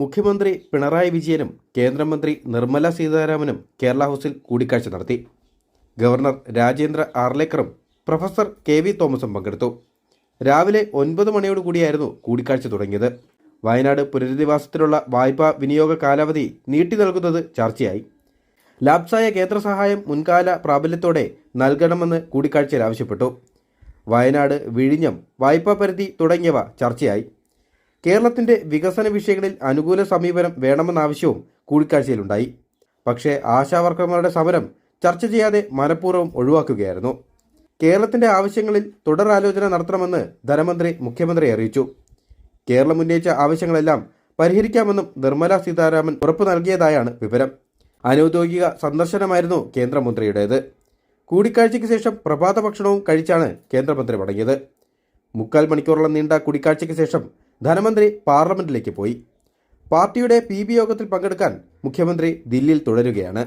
മുഖ്യമന്ത്രി പിണറായി വിജയനും കേന്ദ്രമന്ത്രി നിർമ്മല സീതാരാമനും കേരള ഹൗസിൽ കൂടിക്കാഴ്ച നടത്തി. ഗവർണർ രാജേന്ദ്ര ആർലേക്കറും പ്രൊഫസർ കെ വി തോമസും പങ്കെടുത്തു. രാവിലെ ഒൻപത് മണിയോടുകൂടിയായിരുന്നു കൂടിക്കാഴ്ച തുടങ്ങിയത്. വയനാട് പുനരധിവാസത്തിലുള്ള വായ്പാ വിനിയോഗ കാലാവധി നീട്ടി നൽകുന്നത് ചർച്ചയായി. ലാപ്സായ കേന്ദ്ര സഹായം മുൻകാല പ്രാബല്യത്തോടെ നൽകണമെന്ന് കൂടിക്കാഴ്ചയിൽ ആവശ്യപ്പെട്ടു. വയനാട് വിഴിഞ്ഞം വായ്പാ പരിധി തുടങ്ങിയവ ചർച്ചയായി. കേരളത്തിന്റെ വികസന വിഷയങ്ങളിൽ അനുകൂല സമീപനം വേണമെന്ന ആവശ്യവും കൂടിക്കാഴ്ചയിലുണ്ടായി. പക്ഷേ ആശാവർക്കർമാരുടെ സമരം ചർച്ച ചെയ്യാതെ മനഃപൂർവം ഒഴിവാക്കുകയായിരുന്നു. കേരളത്തിന്റെ ആവശ്യങ്ങളിൽ തുടരാലോചന നടത്തണമെന്ന് ധനമന്ത്രി മുഖ്യമന്ത്രി അറിയിച്ചു. കേരളം ഉന്നയിച്ച ആവശ്യങ്ങളെല്ലാം പരിഹരിക്കാമെന്നും നിർമ്മല സീതാരാമൻ ഉറപ്പു നൽകിയതായാണ് വിവരം. അനൌദ്യോഗിക സന്ദർശനമായിരുന്നു കേന്ദ്രമന്ത്രിയുടേത്. കൂടിക്കാഴ്ചയ്ക്ക് ശേഷം പ്രഭാത ഭക്ഷണവും കഴിച്ചാണ് കേന്ദ്രമന്ത്രി മടങ്ങിയത്. മുക്കാൽ മണിക്കൂറോളം നീണ്ട കൂടിക്കാഴ്ചയ്ക്ക് ശേഷം ധനമന്ത്രി പാർലമെന്റിലേക്ക് പോയി. പാർട്ടിയുടെ പി യോഗത്തിൽ പങ്കെടുക്കാൻ മുഖ്യമന്ത്രി ദില്ലിയിൽ തുടരുകയാണ്.